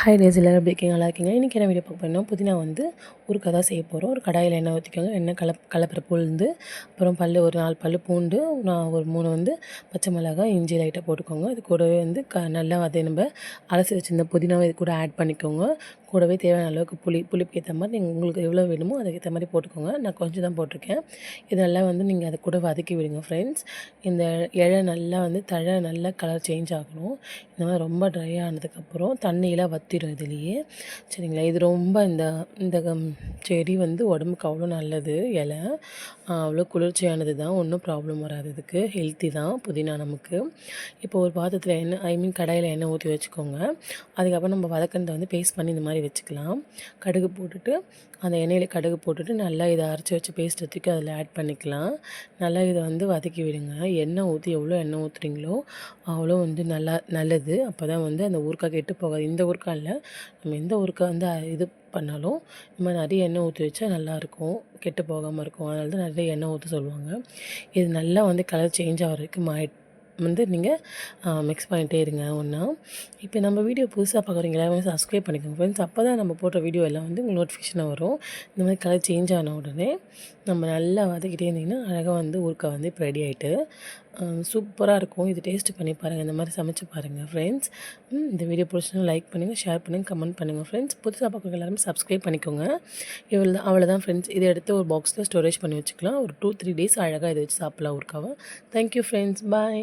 Hi days எல்லோரும் எப்படி இருக்கீங்க நல்லா இருக்கீங்க இன்றைக்கி என்ன வீடியோ பார்க்க போனால் புதினா வந்து ஒரு கதா செய்ய போகிறோம் ஒரு கடாயில் எண்ணெய் ஊற்றிக்கோங்க எண்ணெய் கல கலப்பரப்பு உளுந்து அப்புறம் பல் ஒரு நாலு பல் பூண்டு நான் ஒரு மூணு வந்து பச்சை மிளகாய் இஞ்சி லைட்டாக போட்டுக்கோங்க. இது கூடவே வந்து க நல்லா அதை நம்ம அலசி வச்சுருந்த புதினாவை இது கூட ஆட் பண்ணிக்கோங்க. கூடவே தேவையான அளவுக்கு புளி புளிப்பு ஏற்ற மாதிரி நீங்கள் உங்களுக்கு எவ்வளோ வேணுமோ அதுக்கேற்ற மாதிரி போட்டுக்கோங்க. நான் கொஞ்சம் தான் போட்டிருக்கேன். இதெல்லாம் வந்து நீங்கள் அதை கூட வதக்கி விடுங்க ஃப்ரெண்ட்ஸ் இந்த இழை நல்லா வந்து தழை நல்லா கலர் சேஞ்ச் ஆகணும். இந்த மாதிரி ரொம்ப ட்ரை ஆனதுக்கப்புறம் தண்ணியெலாம் வற்றிடும் இதுலேயே. சரிங்களா? இது ரொம்ப இந்த இந்த செடி வந்து உடம்புக்கு அவ்வளோ நல்லது இலை அவ்வளோ குளிர்ச்சியானது தான் ஒன்றும் ப்ராப்ளம் வராது. இதுக்கு ஹெல்த்தி தான் புதினா நமக்கு. இப்போ ஒரு பாத்திரத்தில் எண்ணெய் ஐ மீன் கடாயில் எண்ணெய் ஊற்றி வச்சுக்கோங்க. அதுக்கப்புறம் நம்ம வதக்கண்டை வந்து பேஸ்ட் பண்ணி இந்த மாதிரி வச்சுக்கலாம். கடுகு போட்டுட்டு அந்த எண்ணெயில் கடுகு போட்டுட்டு நல்லா இதை அரைச்சி வச்சு பேஸ்ட் தூக்கி அதில் ஆட் பண்ணிக்கலாம். நல்லா இதை வந்து வதக்கி விடுங்க. எண்ணெய் ஊற்றி எவ்வளோ எண்ணெய் ஊற்றுறீங்களோ அவ்வளோ வந்து நல்லா நல்லது. அப்போ தான் வந்து அந்த ஊறுக்காய் கெட்டு போகாது. இந்த ஊறுக்காய் இல்லை நம்ம எந்த ஊறுக்காய் வந்து இது பண்ணாலும் நம்ம நிறைய எண்ணெய் ஊற்றி வச்சா நல்லாயிருக்கும் கெட்டு போகாமல் இருக்கும். அதனால தான் நிறைய எண்ணெய் ஊற்ற சொல்லுவாங்க. இது நல்லா வந்து கலர் சேஞ்ச் ஆகிறதுக்கு மா வந்து நீங்கள் மிக்ஸ் பண்ணிகிட்டே இருங்க ஒன்றா இப்போ நம்ம வீடியோ புதுசாக பார்க்குறீங்களா வந்து சப்ஸ்கிரைப் பண்ணிக்கோங்க ஃப்ரெண்ட்ஸ் அப்போ தான் நம்ம போடுற வீடியோ எல்லாம் வந்து உங்களுக்கு நோட்டிஃபிகேஷனாக வரும். இந்த மாதிரி கலர் சேஞ்ச் ஆன உடனே நம்ம நல்லா வதக்கிட்டே இருந்திங்கன்னா அழகாக வந்து ஊருக்கா வந்து இப்போ ரெடி ஆகிட்டு சூப்பராக இருக்கும். இது டேஸ்ட்டு பண்ணி பாருங்கள் இந்த மாதிரி சமைச்சு பாருங்கள் ஃப்ரெண்ட்ஸ் இந்த வீடியோ பிடிச்சினா லைக் பண்ணுங்கள் ஷேர் பண்ணுங்கள் கமெண்ட் பண்ணுங்கள் ஃப்ரெண்ட்ஸ் புதுசாக பார்க்குறவங்க எல்லாருமே சப்ஸ்கிரைப் பண்ணிக்கோங்க. இவ்வளோ தான் அவ்வளோதான் ஃப்ரெண்ட்ஸ் இதை எடுத்து ஒரு பாக்ஸில் ஸ்டோரேஜ் பண்ணி வச்சுக்கலாம். ஒரு டூ த்ரீ டேஸ் அழகாக இதை வச்சு சாப்பிட்லாம் ஊருக்காவை. Thank you friends bye